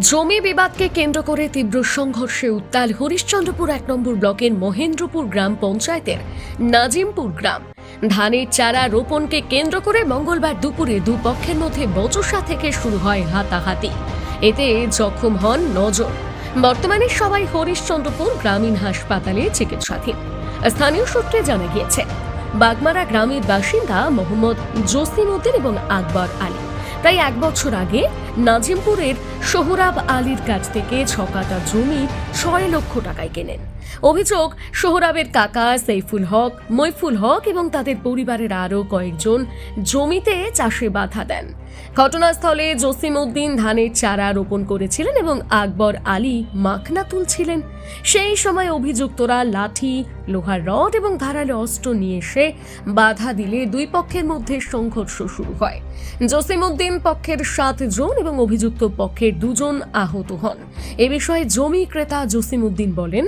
জমি বিবাদকে কেন্দ্র করে তীব্র সংঘর্ষে উত্তাল হরিশ্চন্দ্রপুর এক নম্বর ব্লকের মহেন্দ্রপুর গ্রাম পঞ্চায়েতের নাজিমপুর গ্রাম। ধানের চারা রোপণকে কেন্দ্র করে মঙ্গলবার দুপুরে দুপক্ষের মধ্যে বচসা থেকে শুরু হয় হাতাহাতি। এতে জখম হন নজন। বর্তমানে সবাই হরিশ্চন্দ্রপুর গ্রামীণ হাসপাতালে চিকিৎসাধীন। স্থানীয় সূত্রে জানা গিয়েছে, বাগমারা গ্রামের বাসিন্দা মোহাম্মদ জসিম উদ্দিন এবং আকবর আলী। প্রায় এক বছর আগে নাজিমপুরের সোহরাব আলীর কাছ থেকে ছকাটা জমি ছয় লক্ষ টাকায় কেনেন। অভিযোগ, সোহরাবের কাকা সৈফুল হক মৈফুল হক এবং তাদের পরিবারের আরও কয়েকজন জমিতে চাষে বাধা দেন। ঘটনাস্থলে জসিম উদ্দিন ধানের চারা রোপণ করেছিলেন এবং আকবর আলী মাখনা তুলছিলেন। সেই সময় অভিযুক্তরা লাঠি, লোহার রড এবং ধারালো অস্ত্র নিয়ে এসে বাধা দিলে দুই পক্ষের মধ্যে সংঘর্ষ শুরু হয়। জসিম উদ্দিন পক্ষের সাত জন এবং অভিযুক্ত পক্ষের দুজন আহত হন। এ বিষয়ে জমি ক্রেতা জসিম উদ্দিন বলেন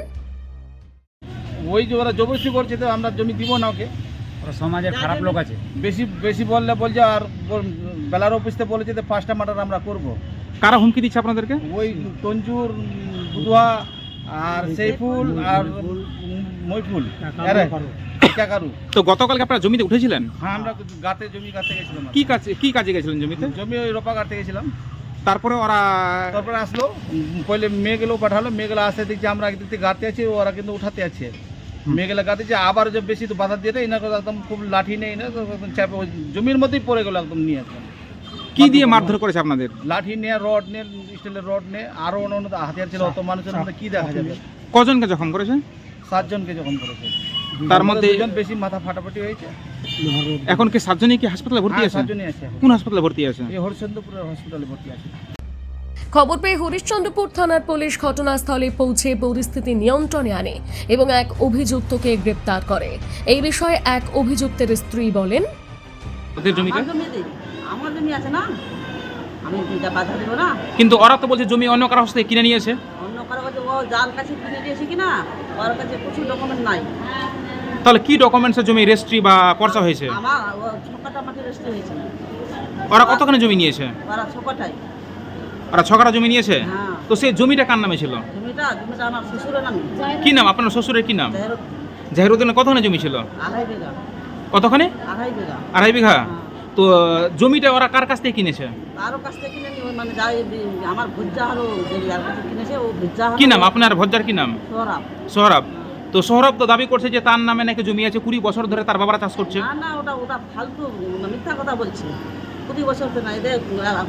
ওই যে ওরা জবরদস্তি করছে তো আমরা জমি দিব না ওকে। ওরা সমাজের খারাপ লোক আছে। বেশি বেশি বললে বলছে আর বল- বেলার অফিসতে বলেছে যে পাঁচটা মাটার আমরা করব। কারা হুমকি দিচ্ছে আপনাদেরকে? ওই তঞ্জুর বুধুয়া আর সেইফুল আর মইফুল। কাকারু তো গতকালকে আপনারা জমিতে উঠেছিলেন? হ্যাঁ আমরা গাতে জমি গাতে গেছিলাম কি কাজে কি কাজে গেছিলেন জমিতে? জমি ওই রোপা কাটতে গেছিলাম। তারপরে ওরা তারপরে আসলো পহলে মেয়েগুলো পাঠালো মেয়েগুলো আসতে দেখছি আমরা একদিক থেকে গাতে আছি ওরা কিন্তু উঠাতে আছে। মেয়েগুলো গাতে আছে আবার যে বেশি তো বাধা দিয়ে দেয়, এনার একদম খুব লাঠি নেই না চাপে জমির মধ্যেই পড়ে গেলো একদম নিয়ে একদম। কি দিয়ে মারধর করেছে আপনাদের? লাঠি নিয়ে রড নিয়ে স্টিলের রড নিয়ে আরও অন্য অন্য হাতিয়ার ছিল অত মানুষের মধ্যে কি দেখা যাবে? কজনকে জখম করেছে? সাতজনকে যখন করেছে। তার মধ্যে দুজন বেশি মাথা ফাটাফাটি হয়েছে। এখন কি সাতজনই কি হাসপাতালে ভর্তি হ্যাঁ, আছে? সাতজনই আছে কোন হাসপাতালে ভর্তি আছে? এই হরিচন্দ্রপুরের হসপিটালে ভর্তি আছে। খবর পেয়ে হরিশ্চন্দ্রপুর থানার পুলিশ ঘটনাস্থলে পৌঁছে পরিস্থিতি নিয়ন্ত্রণে আনে এবং এক অভিযুক্তকে গ্রেপ্তার করে। এই বিষয়ে এক অভিযুক্তের স্ত্রী বলেন ওদের জমিতে আমার জমি দিই। আমার জমি আছে না? আমি বাধা দেবো না? কিন্তু ওরা তো বলছে জমি অন্য কারও হস্তে কিনে নিয়েছে। অন্য কারও কাছে ও যার কাছে কিনে দিয়েছে কিনা ওর কাছে প্রচুর ডকুমেন্ট নাই। তাহলে কি ডকুমেন্টসের জমি রেজিস্ট্রি বা পর্চা হয়েছে? আমার ছকাটা আমাকে রেস্টে হয়েছে। ওরা কতখানি জমি নিয়েছে? ওরা ছকাটাই ওরা ছকারা জমি নিয়েছে? হ্যাঁ। তো সেই জমিটা কার নামে ছিল? কি নাম? আপনার শ্বশুরের কি নাম? জাহিরুদ্দিনের কতখানি জমি ছিল? কতখানি? আড়াই বিঘা। হ্যাঁ। তো জমিটা ওরা কার কাছ থেকে কিনেছে? মানে কি নাম? আপনার ভজ্জার কি নাম? সোহরাব তো সোহরাব তো দাবি করছে যে তার নামে নাকি জমি আছে কুড়ি বছর ধরে তার বাবারা চাষ করছে। না না ওটা ওটা ফালতু মিথ্যা কথা বলছে। কুড়ি বছর তো এদের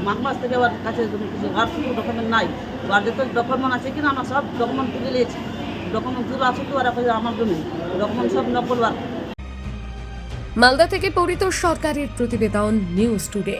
মাঘ মাস থেকে আমার কাছে কিছু ঘর ডকুমেন্ট নাই। আর যত ডকুমেন্ট আছে কিনা, আমার সব ডকুমেন্ট তুলে নিয়েছি। ডকুমেন্ট তুলে আছে তো ওরা আমার জন্য ডকুমেন্ট সব নকল আর মালদা থেকে পরিত সরকারের প্রতিবেদন নিউজ টুডে।